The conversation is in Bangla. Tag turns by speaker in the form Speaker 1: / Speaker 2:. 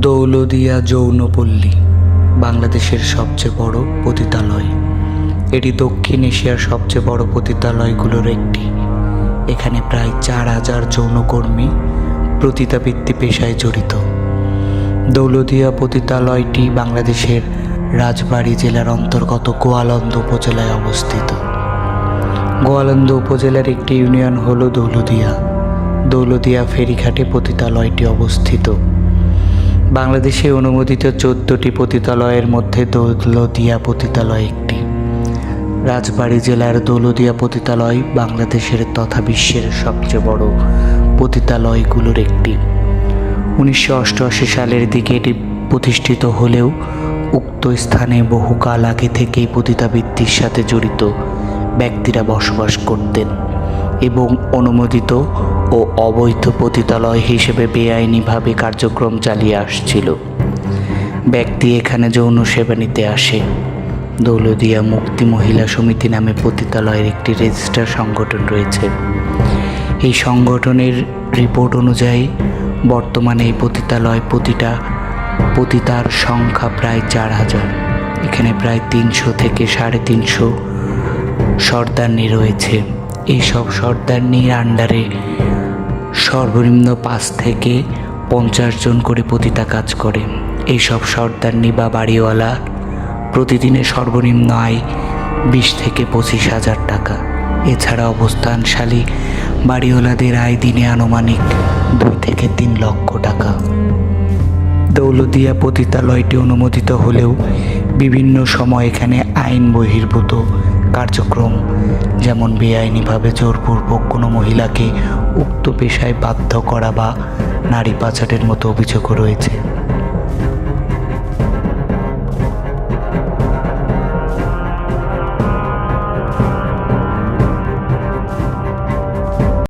Speaker 1: দৌলদিয়া যৌনপল্লী, বাংলাদেশের সবচেয়ে বড় পতিতালয়। এটি দক্ষিণ এশিয়ার সবচেয়ে বড় পতিতালয়গুলোর একটি। এখানে প্রায় চার হাজার যৌনকর্মী প্রতিতাবৃত্তি পেশায় জড়িত। দৌলদিয়া পতিতালয়টি বাংলাদেশের রাজবাড়ী জেলার অন্তর্গত গোয়ালন্দ উপজেলায় অবস্থিত। গোয়ালন্দ উপজেলার একটি ইউনিয়ন হল দৌলদিয়া। দৌলদিয়া ফেরিঘাটে পতিতালয়টি অবস্থিত। বাংলাদেশে অনুমোদিত চোদ্দটি পতিতালয়ের মধ্যে দৌলদিয়া পতিতালয় একটি। রাজবাড়ী জেলার দৌলদিয়া পতিতালয় বাংলাদেশের তথা বিশ্বের সবচেয়ে বড় পতিতালয়গুলোর একটি। উনিশশো অষ্টআশি সালের দিকে এটি প্রতিষ্ঠিত হলেও উক্ত স্থানে বহুকাল আগে থেকেই পতিতাবৃত্তির সাথে জড়িত ব্যক্তিরা বসবাস করতেন। এবং অনুমোদিত ও অবৈধ পতিতালয় হিসেবে বেআইনিভাবে কার্যক্রম চালিয়ে আসছিল। ব্যক্তি এখানে যৌন সেবা নিতে আসে। দৌলদিয়া মুক্তি মহিলা সমিতি নামে পতিতালয়ের একটি রেজিস্টার সংগঠন রয়েছে। এই সংগঠনের রিপোর্ট অনুযায়ী, বর্তমানে এই পতিতালয় প্রতিটা, পতিতার সংখ্যা প্রায় চার হাজার। এখানে প্রায় তিনশো থেকে সাড়ে তিনশো সর্দারনি রয়েছে। এইসব সর্দারনির আন্ডারে সর্বনিম্ন পাঁচ থেকে পঞ্চাশ জন করে পতিতা কাজ করে। এইসব সর্দারনি বা বাড়িওয়ালা প্রতিদিনের সর্বনিম্ন আয় বিশ থেকে পঁচিশ হাজার টাকা। এছাড়া অবস্থানশালী বাড়িওয়ালাদের আয় দিনে আনুমানিক দুই থেকে তিন লক্ষ টাকা। দৌলদিয়া পতিতালয়টি অনুমোদিত হলেও বিভিন্ন সময় এখানে আইন বহির্ভূত কার্যক্রম। যেমন বেআইনিভাবে জোরপূর্বক কোনো মহিলাকে উক্ত পেশায় বাধ্য করা বা নারী পাচারের মতো অভিযোগও রয়েছে।